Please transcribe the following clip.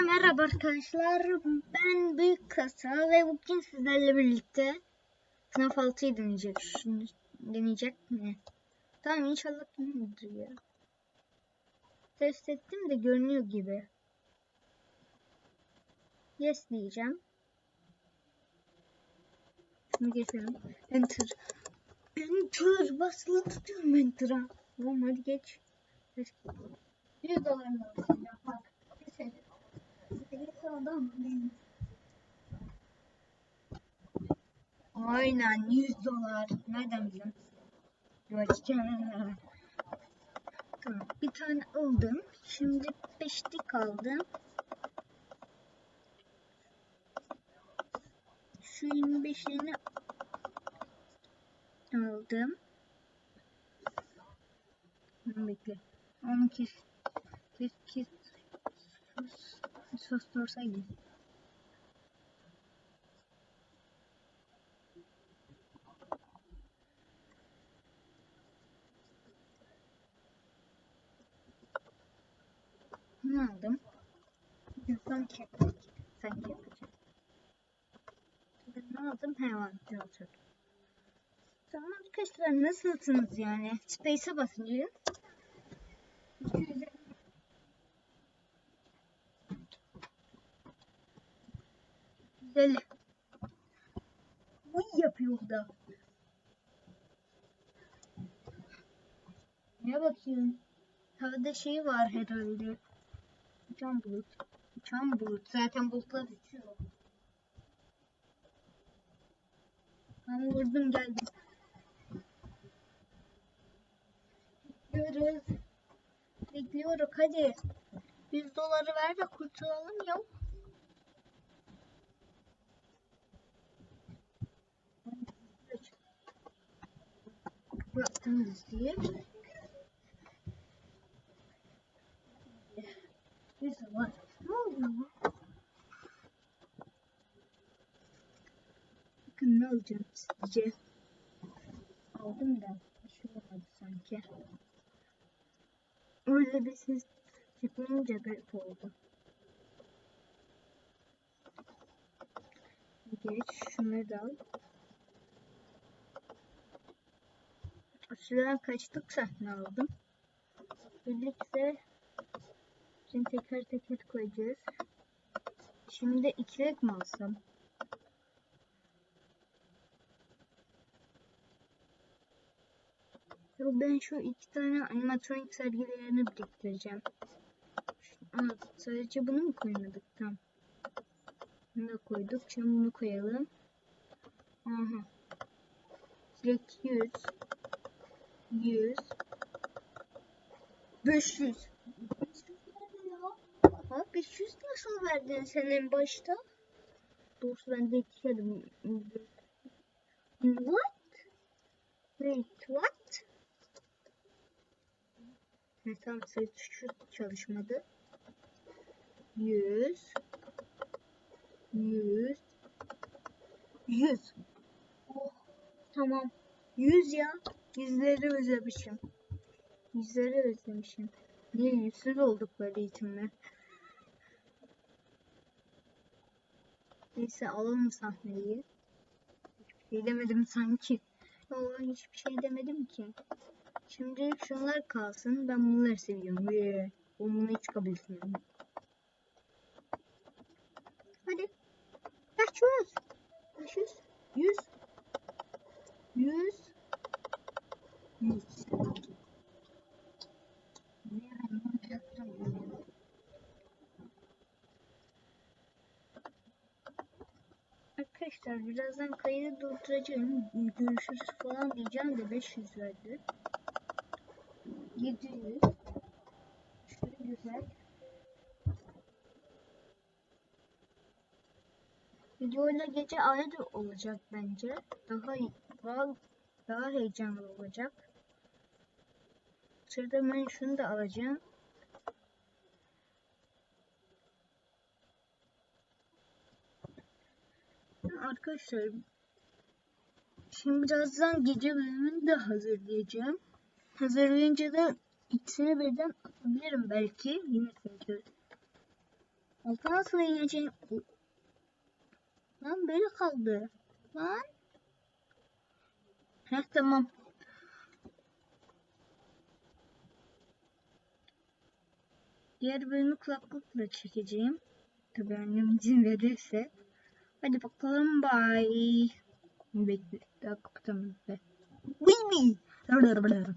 Herkese merhaba arkadaşlar. Ben Büyük Kasa ve bugün sizlerle birlikte Sınıf 6'yı deneyecek. Şimdi deneyecek mi? Tamam inşallah deneyecek ya. Test ettim de görünüyor gibi. Yes diyeceğim. Şimdi geçelim. Enter. Enter. Basılı tutuyorum Enter'a. Tamam hadi geç. Geç. 100 dolar mı olsun ya? Bak. Geçelim. Aynen 100 dolar. Nereden? Bakacağım. Tamam. Bir tane aldım. Şimdi beşlik aldım. Şu 25'ini aldım. Bekle. Onu kes. Kes kes. Sus. Sustursaydı. Ne aldım? Sanki sanki yapacağım. Ben ne aldım? Hayvan olacak. Tamam arkadaşlar nasılsınız yani? Space'e basınca. 250 Güzel. Bu yapıyor da. Ne bakıyorsun? Havada şey var herhalde. Uçan bulut. Uçan bulut. Zaten bulutlar uçuyor. Ben vurdum geldim. Bekliyoruz. Bekliyoruz hadi. 100 doları ver de kurtulalım ya. Bıraktım diziyi. Neyse var. Ne oldu ya? Bakın ne alacağım sizce? Aldım da. Şey olmadı sanki. Öyle bir ses çıkmayınca garip oldu. Geç şunları da al. Süreden kaçtık sahne aldım. Birlikte şimdi teker teker koyacağız. Şimdi ikilik mi alsam? Ben şu iki tane animatronik sergilerini biriktireceğim. Aa, sadece bunu mu koymadık? Tamam. Bunu da koyduk. Şimdi bunu koyalım. Aha. Direkt 100. 100 500 Ha 500 nasıl verdin sen en başta? Doğrusu ben de yetişerim. What? Wait, what? Ha, tamam sayı tuşu çalışmadı. 100 100 100 Oh, tamam. 100 ya. Yüzleri özlemişim. Yüzleri özlemişim. Niye yüzsüz olduk böyle eğitimler? Neyse alalım sahneyi. Hiçbir şey demedim sanki. Yo, hiçbir şey demedim ki. Şimdi şunlar kalsın. Ben bunları seviyorum. Yee. Bunu hiç kabul etmiyorum. Hadi. Kaçıyoruz. 500. 100. 100. 100. Arkadaşlar birazdan kaydı durduracağım. Görüşürüz falan diyeceğim de 500 verdi. 700. Şöyle güzel. Videoyla gece ayrı olacak bence. Daha daha, daha heyecanlı olacak. Sırada ben şunu da alacağım. Arkadaşlar şimdi birazdan gece bölümünü de hazırlayacağım. Hazırlayınca da ikisini birden atabilirim belki. Yine çünkü Alta nasıl ineceğim? Lan böyle kaldı. Lan. Heh tamam. Diğer bölümü kulaklıkla çekeceğim. Tabii annem izin verirse. Hadi bakalım bye. Bekle. Daha kapatamadım. Bye bye.